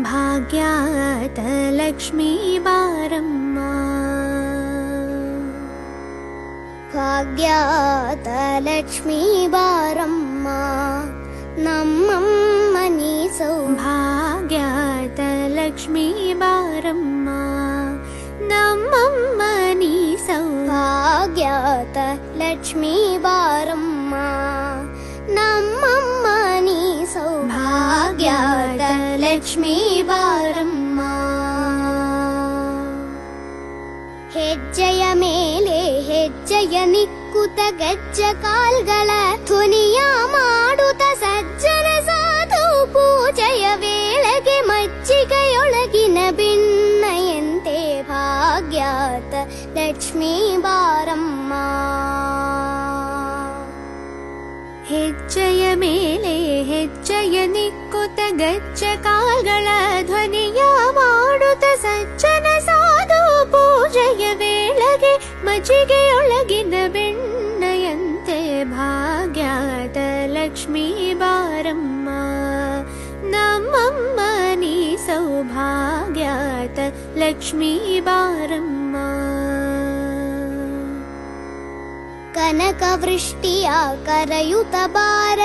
भाग्यात लक्ष्मी बारम्म भाग्यात लक्ष्मी बारम्मा नम्मं मनी सौभाग्यात लक्ष्मी बारम्मा नम्मं मनी सौभाग्यात लक्ष्मी ನಿಕ್ಕುತ ಗೆಜ್ಜ ಕಾಲ್ಗಳ ಧ್ವನಿಯ ಮಾಡುತ್ತ ಸಜ್ಜನ ಸಾಧು ಪೂಜೆಯ ವೇಳೆಗೆ ಮಜ್ಜಿಗೆಯೊಳಗಿನ ಭಿನ್ನಯಂತೆ ಭಾಗ್ಯಾತ ಲಕ್ಷ್ಮೀ ಬಾರಮ್ಮ ಹೆಜ್ಜೆಯ ಮೇಲೆ ಹೆಜ್ಜೆಯ ನಿಕ್ಕುತ ಗಜ್ಜ ಕಾಲ್ಗಳ ಧ್ವನಿಯ ಮಾಡುತ್ತ ಸಜ್ಜನ ौभाग्यात् लक्ष्मी कनकवृष्ट्या करयुतबार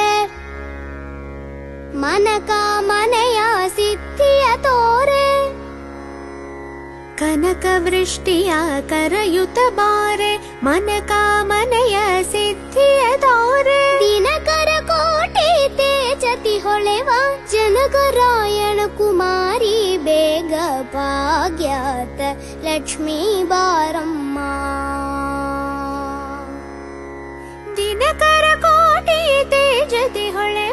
मनकामनया आ कनकवृष्ट्या करयुतबार मन का दिनका लक्ष्मी बारम्मा। दिनकर कोटि तेजति होळे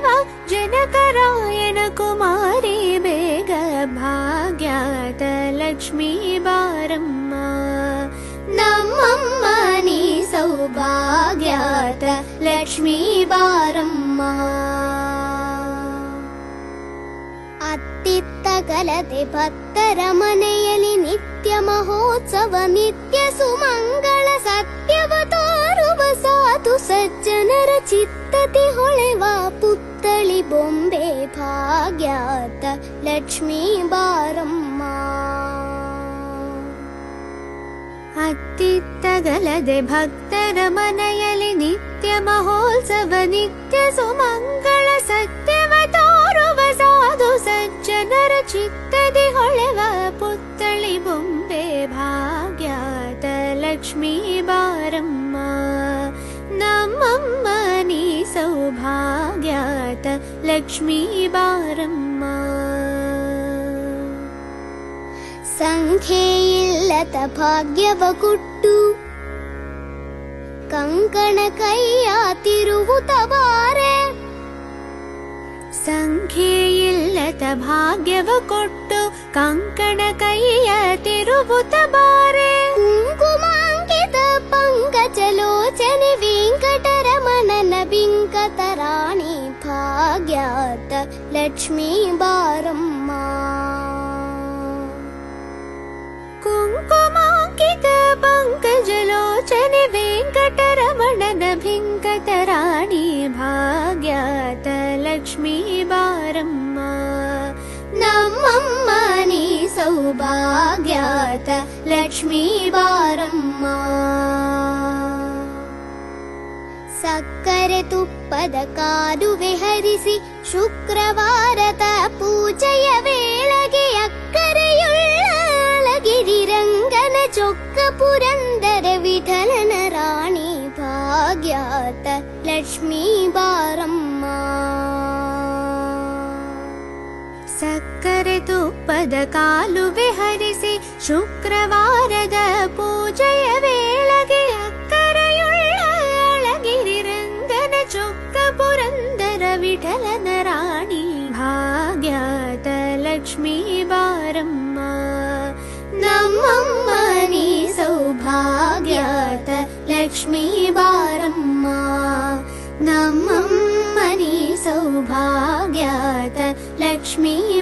जनकरायन कुमारी बेग भाग्यात लक्ष्मी बारम्मा। न अम् मनी सौभाग्यात् लक्ष्मी बारम्मा। अति कलति भक्तरमने ಮಹೋತ್ಸವ ನಿತ್ಯ ಸುಮಂಗಳ ಸತ್ಯವ ತೋರುವ ಸಾಧು ಸಜ್ಜನರ ಚಿತ್ತತಿ ಹೊಳೆವ ಪುತ್ತಳಿ ಬೊಂಬೆ ಭಾಗ್ಯಾತ ಲಕ್ಷ್ಮೀ ಬಾರಮ್ಮ ಅತ್ತಿತ್ತಗಲದೆ ಭಕ್ತರ ಮನೆಯಲ್ಲಿ ನಿತ್ಯ ಮಹೋತ್ಸವ ನಿತ್ಯ ಸುಮಂಗಳ ಸತ್ಯವ ತೋರುವ ಸಾಧು ಸಜ್ಜನರ ಚಿತ್ತದಿ ಹೊಳೆವ ನಮ್ಮಮ್ಮ ನೀ ಸೌಭಾಗ್ಯಾತ ಲಕ್ಷ್ಮೀ ಬಾರಮ್ಮ ಸಂಖ್ಯೆಯಿಲ್ಲದ ಭಾಗ್ಯವ ಕೊಟ್ಟು ಕಂಕಣ ಕೈಯ ತಿರುವುತ ಬಾರೆ ಸಂಖ್ಯೆಯಿಲ್ಲದ ಭಾಗ್ಯವ ಕೊಟ್ಟು ಕಂಕಣ ಕೈಯ ತಿರುವುತ ಬಾರೆ ಕುಂಕುಮಾಂಕಿತ ಪಂಕಜಲೋಚನೆ ज्ञात लक्ष्मी लक्ष्मीबारम्मा कुङ्कुमाङ्कितपङ्कजलोचने वेङ्कटरमणन भिङ्कटराणि भाग्यात लक्ष्मी बारम्मा। नमी सौभाग्यात लक्ष्मी बारम्मा। ಸೌಭಾಗ್ಯಾತ ಲಕ್ಷ್ಮೀ ಬಾರಮ್ಮ ಸಕ್ಕರೆ ತುಪ್ಪದ ಕಾದುವೆ ಹರಿಸಿ ಶುಕ್ರವಾರದ ಪೂಜೆಯ ವೇಳೆಗೆ ಅಕ್ಕರೆಯುಳ್ಳ ಅಳಗಿರಿ ರಂಗನ ಚೊಕ್ಕ ಪುರಂದರ ವಿಠಲನ ರಾಣಿ ಭಾಗ್ಯಾತ ಲಕ್ಷ್ಮೀ ಬಾರಮ್ಮ ಸಕ್ಕರೆ ತುಪ್ಪದ ಕಾಲುವೆ ಹರಿಸಿ ಶುಕ್ರವಾರದ ಪೂಜೆಯ विठल भाग्यातलक्ष्मी राणी भाग्यात् लक्ष्मी बारम्मा। नमम् मनी लक्ष्मी बारम्मा। नमनि सौभाग्यात लक्ष्मी